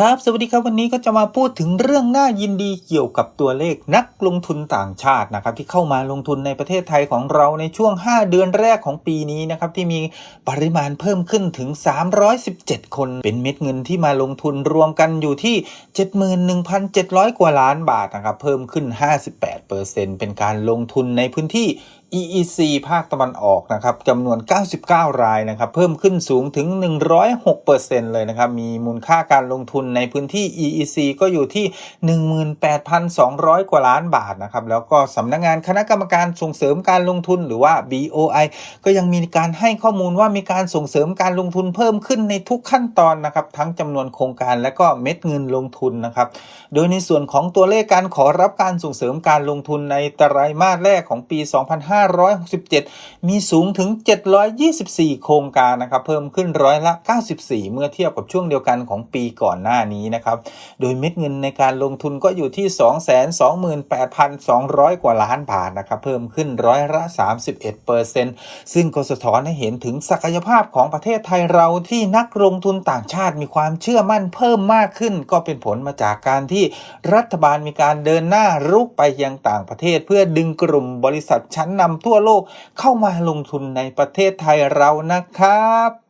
ครับ สวัสดีครับ วันนี้ก็จะมาพูดถึงเรื่องน่ายินดีเกี่ยวกับตัวเลขนักลงทุนต่างชาตินะครับ ที่เข้ามาลงทุนในประเทศไทยของเราในช่วง 5 เดือนแรกของปีนี้นะครับ ที่มีปริมาณเพิ่มขึ้นถึง 317 คน เป็นเม็ดเงินที่มาลงทุนรวมกันอยู่ที่ 71,700 กว่าล้านบาทนะครับ เพิ่มขึ้น 58%เป็นการลงทุนในพื้นที่ EEC ภาคตะวันออกนะครับจำนวน 99 รายนะครับ เพิ่มขึ้นสูงถึง 106%เลยนะครับ มีมูลค่าการลงทุนในพื้นที่ EEC ก็อยู่ที่ 18,200 กว่าล้านบาทนะครับ แล้วก็สำนักงงานคณะกรรมการส่งเสริมการลงทุนหรือว่า BOI ก็ยังมีการให้ข้อมูลว่ามีการส่งเสริมการลงทุนเพิ่มขึ้นในทุกขั้นตอนนะครับทั้งจำนวนโครงการและก็เม็ดเงินลงทุนนะครับ โดยในส่วนของตัวเลขการขอรับการส่งเสริมการลงทุนในไตรมาสแรกของปี2567 มีสูงถึง 724 โครงการนะครับ เพิ่มขึ้นร้อยละ 94 เมื่อเทียบกับช่วงเดียวกันของปีก่อนหน้านี้นะครับ โดยเม็ดเงินในการลงทุนก็อยู่ที่ 228,200 กว่าล้านบาทนะครับ เพิ่มขึ้นร้อยละ 31%ซึ่งก็สะท้อนให้เห็นถึงศักยภาพของประเทศไทยเราที่นักลงทุนต่างชาติมีความเชื่อมั่นเพิ่มมากขึ้น ก็เป็นผลมาจากการที่รัฐบาลมีการเดินหน้ารุกไปยังต่างประเทศ เพื่อดึงกลุ่มบริษัทชั้นนำทั่วโลกเข้ามาลงทุนในประเทศไทยเรานะครับ